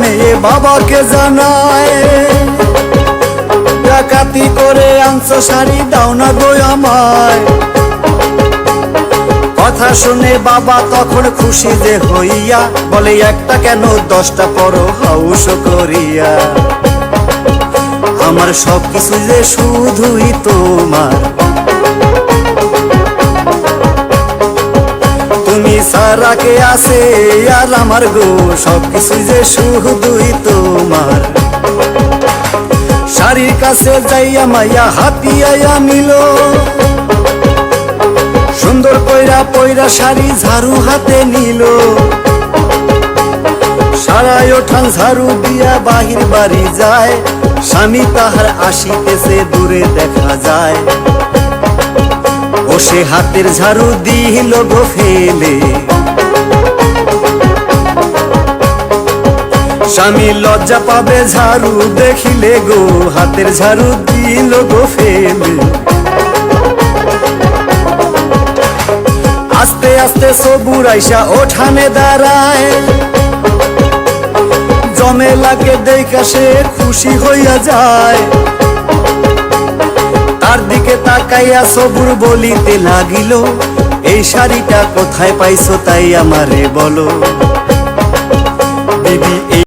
মেয়ে বাবাকে জানায়। ডাকাতি করে আনছো, শাড়ি দাও না গো আমায়। কথা শুনে বাবা তখন খুশি যে হইয়া, বলে, একটা কেন দশটা পরো হাউস করিয়া? আমার সব কিছু যে শুধুই তোমার সারা কে আছে আর আমার গো সব কিছু যে শুধুই তোমার। শাড়ির কাছে যাইয়া মাইয়া হাতিয়াইয়া নিল। সুন্দর কইরা পয়রা শাড়ি ঝাড়ু হাতে নিল। সারাই ওঠান ঝাড়ু দিয়া বাহির বাড়ি যায়। স্বামী তাহার আসিতেছে, দূরে দেখা যায়। ও সে হাতের ঝাড়ু দিল গো ফেলে। স্বামী লজ্জা পাবে, ঝাড়ু দেখিলে গো, হাতের ঝাড়ু দিল গো ফেলে। আস্তে আস্তে সবুর আইসা ওঠানে দাঁড়ায়। জমেলাকে দেখা সে খুশি হইয়া যায়। তার দিকে তাকাইয়া সবুর বলিতে লাগিল, এই শাড়িটা কোথায় পাইছো তাই আমারে বলো।